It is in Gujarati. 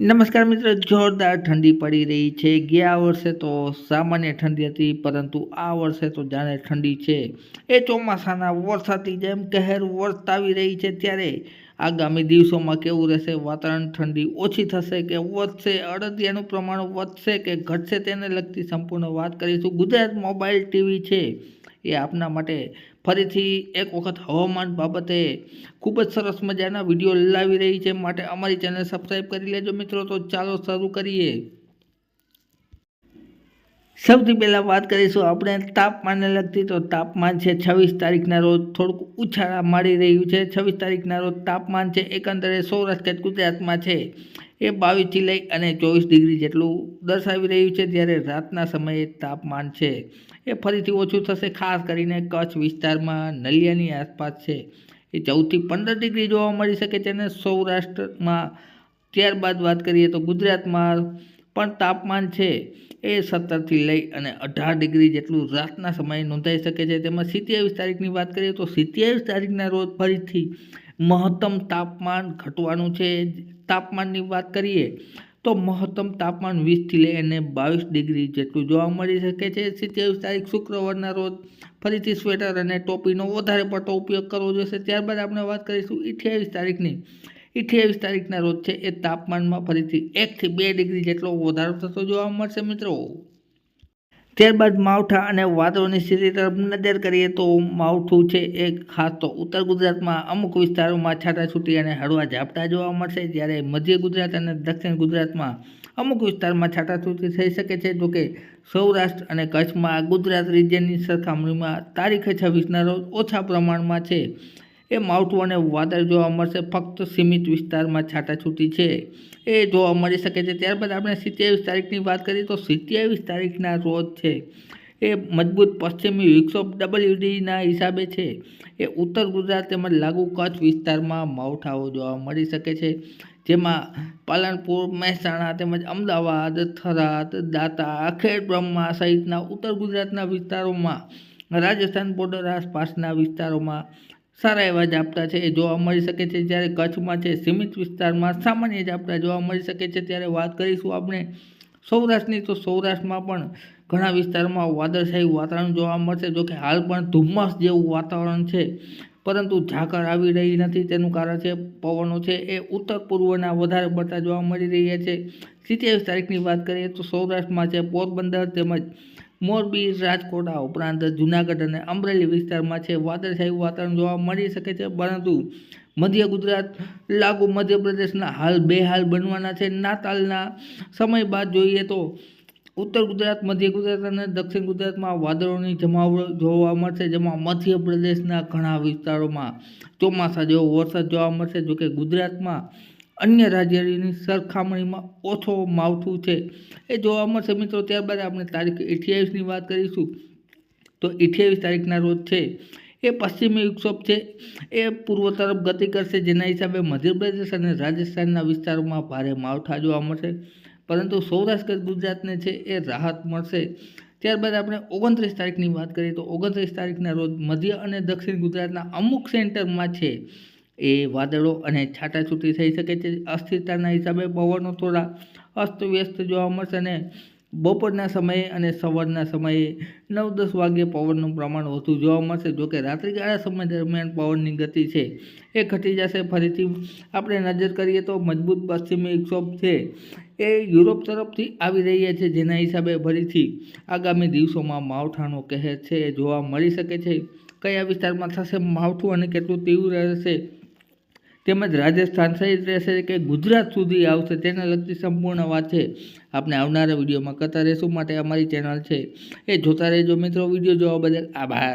નમસ્કાર મિત્રો, જોરદાર ઠંડી પડી રહી છે. ગયા વર્ષે તો સામાન્ય ઠંડી હતી, પરંતુ આ વર્ષે તો જાણે ઠંડી છે. એ ચોમાસાના વરસાદથી જેમ કહેર વરસાવી રહી છે, ત્યારે આગામી દિવસોમાં કેવું રહેશે? વાતાવરણ ઠંડી ઓછી થશે કે વધશે? અડદિયાનું પ્રમાણ વધશે કે ઘટશે? તેને લગતી સંપૂર્ણ વાત કરીશું. ગુજરાત મોબાઈલ ટીવી છે. એ આપના માટે ફરીથી એક વખત હવામાન બાબતે ખૂબ જ સરસ મજાના વીડિયો લાવી રહી છે. માટે અમારી ચેનલ સબસ્ક્રાઈબ કરી લેજો મિત્રો. તો ચાલો શરૂ કરીએ. સૌથી પહેલાં વાત કરીશું આપણે તાપમાનને લગતી. તો તાપમાન છે છવ્વીસ તારીખના રોજ થોડુંક ઉછાળા મારી રહ્યું છે. છવ્વીસ તારીખના રોજ તાપમાન છે એકંદરે સૌરાષ્ટ્ર ગુજરાતમાં છે. એ બાવીસથી લઈ અને ચોવીસ ડિગ્રી જેટલું દર્શાવી રહ્યું છે જ્યારે રાતના સમયે તાપમાન છે એ ફરીથી ઓછું થશે, ખાસ કરીને કચ્છ વિસ્તારમાં નલિયાની આસપાસ છે. એ ચૌદથી પંદર ડિગ્રી જોવા મળી શકે છે અને સૌરાષ્ટ્રમાં ત્યારબાદ વાત કરીએ તો ગુજરાતમાં પણ તાપમાન છે એ સત્તરથી લઈ અને અઢાર ડિગ્રી જેટલું રાતના સમયે નોંધાઈ શકે છે. તેમાં સિત્યાવીસ તારીખની વાત કરીએ તો સિત્યાવીસ તારીખના રોજ ફરીથી મહત્તમ તાપમાન ઘટવાનું છે. તાપમાનની વાત કરીએ, તો મહત્તમ તાપમાન વીસથી લઈને બાવીસ ડિગ્રી જેટલું જોવા મળી શકે છે. સિત્યાવીસ તારીખ શુક્રવારના રોજ ફરીથી સ્વેટર અને ટોપીનો વધારે પડતો ઉપયોગ કરવો જોઈશે ત્યારબાદ આપણે વાત કરીશું અઠ્યાવીસ તારીખની. અઠ્યાવીસ તારીખના રોજ છે એ તાપમાનમાં ફરીથી એકથી બે ડિગ્રી જેટલો વધારો થતો જોવા મળશે મિત્રો. ત્યારબાદ માવઠા અને વાદળોની સ્થિતિ તરફ નજર કરીએ તો માવઠું છે એ ખાસ તો ઉત્તર ગુજરાતમાં અમુક વિસ્તારોમાં છાટાછૂટી અને હળવા ઝાપટા જોવા મળશે. જ્યારે મધ્ય ગુજરાત અને દક્ષિણ ગુજરાતમાં અમુક વિસ્તારમાં છાટાછૂટી થઈ શકે છે. જોકે સૌરાષ્ટ્ર અને કચ્છમાં ગુજરાત રિજિયનની સરખામણીમાં તારીખે છવ્વીસના રોજ ઓછા પ્રમાણમાં છે. એ માવઠું અને વાદળ જોવા મળશે ફક્ત સીમિત વિસ્તારમાં છાટાછૂટી છે. એ જોવા મળી શકે છે, ત્યારબાદ આપણે સિત્યાવીસ તારીખની વાત કરીએ તો સિત્યાવીસ તારીખના રોજ છે. એ મજબૂત પશ્ચિમી વિક્ષોભ ડબલ્યુડીના હિસાબે છે. એ ઉત્તર ગુજરાત તેમજ લાગુ કચ્છ વિસ્તારમાં માવઠાઓ જોવા મળી શકે છે. જેમાં પાલનપુર, મહેસાણા તેમજ અમદાવાદ, થરાદ, દાતા, ખેડ બ્રહ્મા સહિતના ઉત્તર ગુજરાતના વિસ્તારોમાં, રાજસ્થાન બોર્ડર આસપાસના વિસ્તારોમાં સારા એવા ઝાપટા છે. એ જોવા મળી શકે છે જ્યારે કચ્છમાં છે, સીમિત વિસ્તારમાં સામાન્ય ઝાપટા જોવા મળી શકે છે. ત્યારે વાત કરીશું આપણે સૌરાષ્ટ્રની. તો સૌરાષ્ટ્રમાં પણ ઘણા વિસ્તારમાં વાદળછાયું વાતાવરણ જોવા મળશે. જોકે હાલ પણ ધુમ્મસ જેવું વાતાવરણ છે. પરંતુ ઝાકર આવી રહી નથી. તેનું કારણ છે પવનો છે. એ ઉત્તર પૂર્વના વધારે પડતા જોવા મળી રહ્યા છે. સિત્યાવીસ તારીખની વાત કરીએ તો સૌરાષ્ટ્રમાં છે પોરબંદર તેમજ મોરબી, રાજકોટ આ ઉપરાંત જુનાગઢ અને અમરેલી વિસ્તારમાં છે. વાદળછાયું વાતાવરણ જોવા મળી શકે છે, પરંતુ મધ્ય ગુજરાત લાગુ મધ્યપ્રદેશના હાલ બે હાલ બનવાના છે. નાતાલના સમય બાદ જોઈએ તો ઉત્તર ગુજરાત, મધ્ય ગુજરાત અને દક્ષિણ ગુજરાતમાં વાદળોની જમાવટ જોવા મળશે, જેમાં મધ્યપ્રદેશના ઘણા વિસ્તારોમાં ચોમાસા જેવો વરસાદ જોવા મળશે, જોકે ગુજરાતમાં અન્ય રાજ્યની સરખામણીમાં ઓછો માવઠું છે. એ જોવા મળશે મિત્રો, ત્યારબાદ આપણે તારીખ અઠ્યાવીસની વાત કરીશું. તો અઠ્યાવીસ તારીખના રોજ છે. એ પશ્ચિમી વિક્ષોભ છે. એ પૂર્વ તરફ ગતિ કરશે, જેના હિસાબે મધ્યપ્રદેશ અને રાજસ્થાનના વિસ્તારોમાં ભારે માવઠા જોવા મળશે. પરંતુ સૌરાષ્ટ્ર ગુજરાતને છે એ રાહત મળશે. ત્યારબાદ આપણે ઓગણત્રીસ તારીખની વાત કરીએ તો ઓગણત્રીસ તારીખના રોજ મધ્ય અને દક્ષિણ ગુજરાતના અમુક સેન્ટરમાં છે. એ વાદળો અને છાટાછૂટી થઈ શકે છે. અસ્થિરતાના હિસાબે પવનો થોડા અસ્તવ્યસ્ત જોવા મળશે અને બપોરના સમયે અને સવારના સમયે નવ દસ વાગ્યે પવનનું પ્રમાણ વધુ જોવા મળશે. જોકે રાત્રિગાળા સમય દરમિયાન પવનની ગતિ છે એ ઘટી જશે. ફરીથી આપણે નજર કરીએ તો મજબૂત પશ્ચિમી વિક્ષોભ છે એ યુરોપ તરફથી આવી રહ્યા છે. જેના હિસાબે ફરીથી આગામી દિવસોમાં માવઠાનો કહેર છે એ જોવા મળી શકે છે. કયા વિસ્તારમાં થશે? માવઠું અને કેટલું તીવ્ર રહેશે? તેમજ રાજસ્થાન સહિત રહેશે કે ગુજરાત સુધી આવશે તેને લગતી સંપૂર્ણ વાત છે. આપણે આવનારા વિડીયોમાં કરતા રહેશું માટે અમારી ચેનલ છે. એ જોતા રહેજો મિત્રો. વીડિયો જોવા બદલ આભાર.